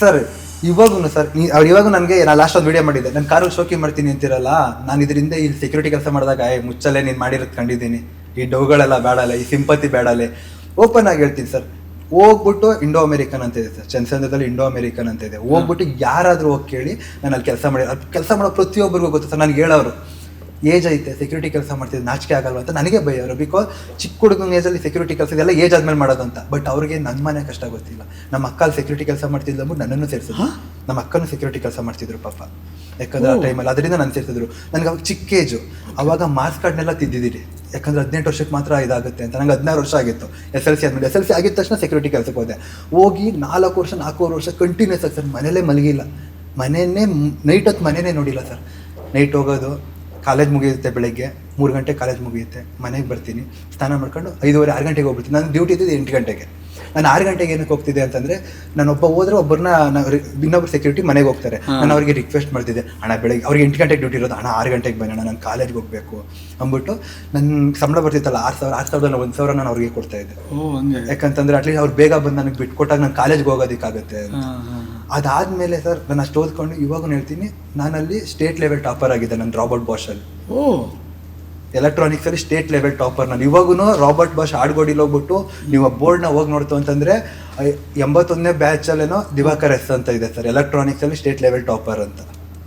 Sir ಇವಾಗೂ sir ಅವ್ರು ಇವಾಗ ನನಗೆ ನಾನು ಲಾಸ್ಟ್ ಒಂದು ವಿಡಿಯೋ ಮಾಡಿದ್ದೆ. ನನ್ನ ಕಾರು ಶೋಕಿ ಮಾಡ್ತೀನಿ ಅಂತಿರಲ್ಲ, ನಾನು ಇದರಿಂದ ಇಲ್ಲಿ ಸೆಕ್ಯೂರಿಟಿ ಕೆಲಸ ಮಾಡಿದಾಗ ಏ ಮುಚ್ಚಲೆ ನೀನು ಮಾಡಿರೋದು ಕಂಡಿದ್ದೀನಿ. ಈ ಡೌಗಳೆಲ್ಲ ಬೇಡಲ್ಲ ಈ ಸಿಂಪತಿ ಬೇಡಲೆ ಓಪನ್ ಆಗಿ ಹೇಳ್ತೀನಿ ಸರ್ ಹೋಗ್ಬಿಟ್ಟು ಇಂಡೋ ಅಮೆರಿಕನ್ ಅಂತ ಇದೆ ಸರ್ ಚಂದ್ರದಲ್ಲಿ ಇಂಡೋ ಅಮೆರಿಕನ್ ಅಂತ ಇದೆ. ಹೋಗ್ಬಿಟ್ಟು ಯಾರಾದರೂ ಹೋಗಿ ಕೇಳಿ, ನಾನು ಅಲ್ಲಿ ಕೆಲಸ ಮಾಡಿ ಅದು ಕೆಲಸ ಮಾಡೋ ಪ್ರತಿಯೊಬ್ಬರಿಗೂ ಗೊತ್ತು ಸರ್ ನನಗೆ ಹೇಳೋರು. ಏಜ್ ಐತೆ ಸೆಕ್ಯೂರಿಟಿ ಕೆಲಸ ಮಾಡ್ತಿದ್ದು ನಾಚಿಕೆ ಆಗಲ್ವ ಅಂತ ನನಗೆ ಭಯ. ಅವರು ಬಿಕಾಸ್ ಚಿಕ್ಕ ಹುಡುಗನ ಏಜಲ್ಲಿ ಸೆಕ್ಯೂರಿಟಿ ಕೆಲಸ ಇದೆಲ್ಲ ಏಜ್ ಆದ್ಮೇಲೆ ಮಾಡೋದು ಅಂತ ಬಟ್ ಅವ್ರಿಗೆ ನನ್ನ ಮನೆ ಕಷ್ಟ ಗೊತ್ತಿಲ್ಲ. ನಮ್ಮ ಅಕ್ಕ ಸೆಕ್ಯೂರಿಟಿ ಕೆಲಸ ಮಾಡ್ತಿದ್ಲು ಅಂದ್ಬಿಟ್ಟು ನನ್ನನ್ನು ಸೇರಿಸಿದ್ರು. ನಮ್ಮ ಅಕ್ಕನೂ ಸೆಕ್ಯೂರಿಟಿ ಕೆಲಸ ಮಾಡ್ತಿದ್ರು ಪಾಪ. ಯಾಕಂದ್ರೆ ಆ ಟೈಮಲ್ಲಿ ಅದರಿಂದ ನಾನು ಸೇರಿಸಿದ್ರು. ನನಗೆ ಅವಾಗ ಚಿಕ್ಕ ಏಜು ಅವಾಗ ಮಾರ್ಕ್ಸ್ ಕಾರ್ಡ್ನೆಲ್ಲ ತಿದ್ದಿದ್ದೀರಿ. ಯಾಕಂದ್ರೆ ಹದಿನೆಂಟು ವರ್ಷಕ್ಕೆ ಮಾತ್ರ ಇದಾಗುತ್ತೆ ಅಂತ. ನಂಗೆ ಹದಿನಾರು ವರ್ಷ ಆಗಿತ್ತು. ಎಸ್ ಎಲ್ ಸಿ ಆದ್ಮೇಲೆ ಎಸ್ ಎಲ್ ಸಿ ಆಗಿದ ತಕ್ಷಣ ಸೆಕ್ಯೂರಿಟಿ ಕೆಲಸಕ್ಕೆ ಹೋದೆ. ಹೋಗಿ ನಾಲ್ಕು ವರ್ಷ ನಾಲ್ಕೂವರೆ ವರ್ಷ ಕಂಟಿನ್ಯೂಸ್ ಆಗಿ ಸರ್ ಮನೇಲೇ ಮಲಗಿಲ್ಲ. ಮನೆಯೇ ನೈಟ್ ಹೊತ್ತು ಮನೆಯೇ ನೋಡಿಲ್ಲ ಸರ್. ನೈಟ್ ಹೋಗೋದು ಕಾಲೇಜ್ ಮುಗಿಯುತ್ತೆ ಬೆಳಗ್ಗೆ ಮೂರು ಗಂಟೆ ಕಾಲೇಜ್ ಮುಗಿಯುತ್ತೆ ಮನೆಗೆ ಬರ್ತೀನಿ. ಸ್ನಾನ ಮಾಡ್ಕೊಂಡು ಐದುವರೆ ಆರು ಗಂಟೆಗೆ ಹೋಗ್ಬಿಡ್ತೀನಿ. ನಾನು ಡ್ಯೂಟಿ ಇದ್ದಿದ್ದು ಎಂಟು ಗಂಟೆಗೆ. ನಾನು ಆರು ಗಂಟೆಗೆ ಏನಕ್ಕೆ ಹೋಗ್ತಿದ್ದೆ ಅಂತಂದ್ರೆ ನಾನು ಒಬ್ಬ ಹೋದ್ರೆ ಒಬ್ಬರನ್ನ ಇನ್ನೊಬ್ರು ಸೆಕ್ಯೂರಿಟಿ ಮನೆಗೆ ಹೋಗ್ತಾರೆ. ನಾನು ಅವರಿಗೆ ರಿಕ್ವೆಸ್ಟ್ ಮಾಡ್ತಿದ್ದೆ ಅಣ್ಣ ಬೆಳಗ್ಗೆ ಅವ್ರಿಗೆ ಎಂಟು ಗಂಟೆಗೆ ಡ್ಯೂಟಿ ಇರೋದು. ಹಣ ಆರು ಗಂಟೆಗೆ ಬನ್ನಿ ಅಣ್ಣ ನಾನು ಕಾಲೇಜ್ಗೆ ಹೋಗಬೇಕು. ಅಂದ್ಬಿಟ್ಟು ನನ್ನ ಸಂಬಳ ಬರ್ತಿತ್ತಲ್ಲ ಆರು ಸಾವಿರ ಆರು ಸಾವಿರದ ಒಂದು ಸಾವಿರ ನಾನು ಅವ್ರಿಗೆ ಕೊಡ್ತಾ ಇದ್ದೆ. ಯಾಕಂತಂದ್ರೆ ಅಟ್ಲೀಸ್ಟ್ ಅವ್ರು ಬೇಗ ಬಂದು ನನಗೆ ಬಿಟ್ಕೊಟ್ಟಾಗ ನಾನು ಕಾಲೇಜ್ಗೆ ಹೋಗೋದಕ್ಕಾಗುತ್ತೆ. ಅದಾದ್ಮೇಲೆ ಸರ್ ನಾನು ಅಷ್ಟು ಓದ್ಕೊಂಡು ಇವಾಗೂ ಹೇಳ್ತೀನಿ ನಾನಲ್ಲಿ ಸ್ಟೇಟ್ ಲೆವೆಲ್ ಟಾಪರ್ ಆಗಿದ್ದೆ ನನ್ನ ರಾಬರ್ಟ್ ಬಾಷಲ್ಲಿ ಓ. ಎಲೆಕ್ಟ್ರಾನಿಕ್ಸ್ ಅಲ್ಲಿ ಸ್ಟೇಟ್ ಲೆವೆಲ್ ಟಾಪರ್ ನಾನು. ಇವಾಗೂ ರಾಬರ್ಟ್ ಬಾಷ್ ಆಡ್ಗೋಡಿಲಿ ಹೋಗ್ಬಿಟ್ಟು ನೀವು ಬೋರ್ಡ್ನ ಹೋಗಿ ನೋಡ್ತು ಅಂತಂದ್ರೆ ಎಂಬತ್ತೊಂದನೇ ಬ್ಯಾಚ್ ಅಲ್ಲೇನೋ ದಿವಾಕರ್ ಎಸ್ ಅಂತ ಇದೆ ಸರ್ ಎಲೆಕ್ಟ್ರಾನಿಕ್ಸ್ ಅಲ್ಲಿ ಸ್ಟೇಟ್ ಲೆವೆಲ್ ಟಾಪರ್ ಅಂತ.